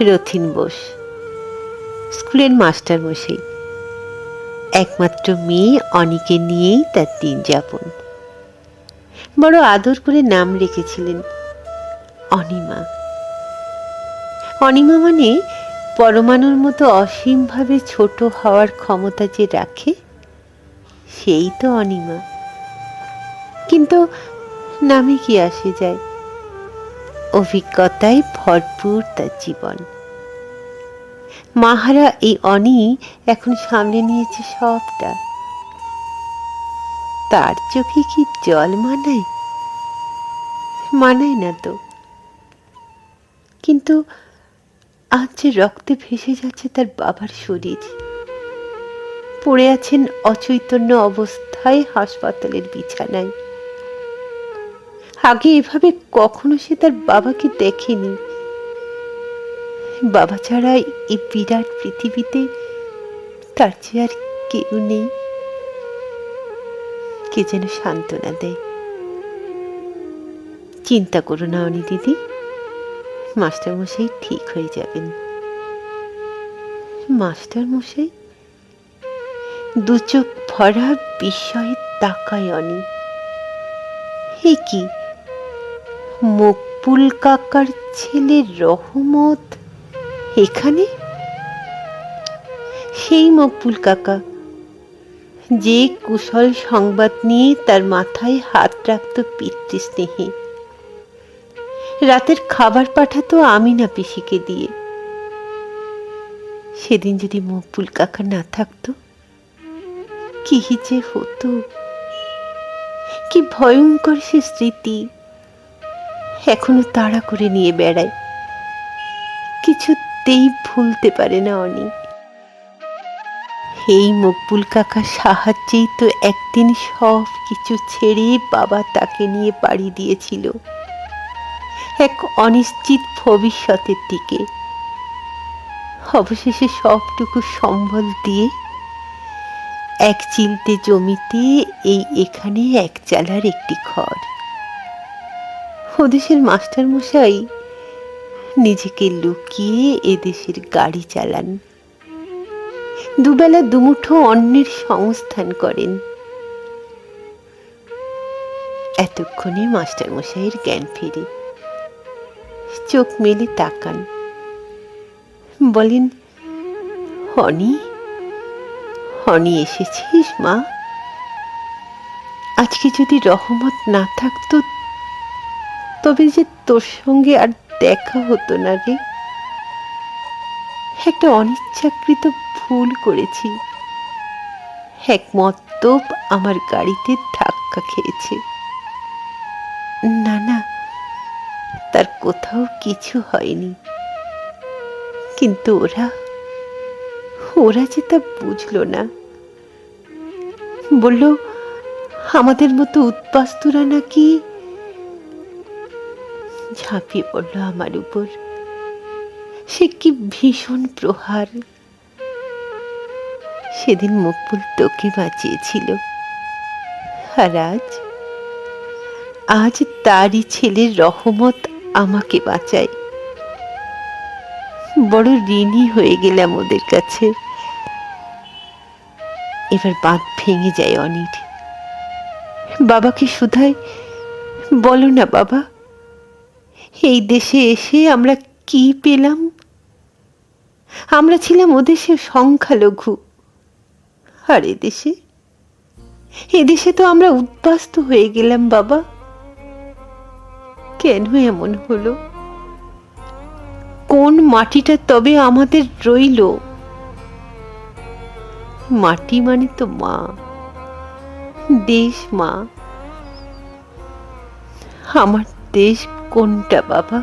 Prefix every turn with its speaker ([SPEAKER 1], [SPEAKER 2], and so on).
[SPEAKER 1] রথিন বোস, স্কুলের মাস্টার মশাই একমাত্র মেয়ে অনিকে নিয়েই তার দিন যাপন। বড় আদর করে নাম রেখেছিলেন অনিমা। অনিমা মানে পরমাণুর মতো অসীমভাবে ছোট হওয়ার ক্ষমতা যে রাখে, সেই তো অনিমা। কিন্তু নামে কি আসে যায়? অভিজ্ঞতায় ভরপুর তার জীবন। মাহারা এই অনি এখন সামনে নিয়েছে সবটা। তার চোখে কি জল মানায়? মানায় না তো। কিন্তু আজ যে রক্তে ভেসে যাচ্ছে তার বাবার শরীর। পড়ে আছেন অচৈতন্য অবস্থায় হাসপাতালের বিছানায়। আগে এভাবে কখনো সে তার বাবাকে দেখেনি। বাবা ছাড়া এই বিরাট পৃথিবীতে তার চেয়ে আর কেউ নেই। কে যেন সান্ত্বনা দেয়। চিন্তা করো না অনি দিদি, মাস্টারমশাই ঠিক হয়ে যাবেন। মাস্টারমশাই দু চোখ ভরা বিস্ময়ে তাকায় অনি। কি? মকবুল কাকার ছেলে রহমত। এখানে? সেই মকবুল কাকা। যে কুশল সংবাদ নিয়ে তার মাথায় হাত রাখত পিতৃস্নেহে। রাতের খাবার পাঠাতো আমি না পিসিকে দিয়ে। সেদিন যদি মকবুল কাকা না থাকতো, কি যে হতো? কি ভয়ঙ্কর সে স্মৃতি। এখনও তাড়া করে নিয়ে বেড়ায়। কিছুতেই ভুলতে পারে না অনি এই মকবুল কাকার সাহায্যেই তো একদিন সব কিছু ছেড়ে বাবা তাকে নিয়ে পাড়ি দিয়েছিল। এক অনিশ্চিত ভবিষ্যতের দিকে। অবশেষে সবটুকু সম্বল দিয়ে এক চিলতে জমিতে এই এখানে এক চালার একটি ঘর। ওদেশের মাস্টার মশাই নিজেকে লুকিয়ে এদেশের গাড়ি চালান। দুবেলা দুমুঠো অন্যের সংস্থান করেন। এতক্ষণে মাস্টার মশাইয়ের জ্ঞান ফিরে। চোখ মেলে তাকান। বলেন, হনি হনি এসেছিস মা? আজকে যদি রহমত না থাকতো তবে যে তোর সঙ্গে আর দেখা হতো না রে। একটা অনিচ্ছাকৃত ভুল করেছি। এক মত্তব আমার গাড়িতে ধাক্কা খেয়েছে। না না, তার কোথাও কিছু হয়নি। কিন্তু ওরা ওরা যে তা বুঝলো না। বলল, আমাদের মতো উদ্বাস্তুরা নাকি ঝাঁপিয়ে পড়ল আমার উপর। সে কি ভীষণ প্রহার। সেদিন মকবুল তোকে বাঁচিয়েছিল। আর আজ আজ তারই ছেলের রহমত আমাকে বাঁচায়। বড় ঋণী হয়ে গেলাম ওদের কাছে। এবার বাঁধ ভেঙে যায় অনির। বাবাকে শুধায় বলো না বাবা। এই দেশে এসে আমরা কি পেলাম? আমরা ছিলাম ওদেশে সংখ্যালঘু। আর এদেশে এদেশে তো আমরা উদ্বাস্ত হয়ে গেলাম, বাবা। কেন এমন হলো? কোন মাটিটা তবে আমাদের রইল? মাটি মানে তো মা। দেশ মা। আমার দেশ কোনটা বাবা?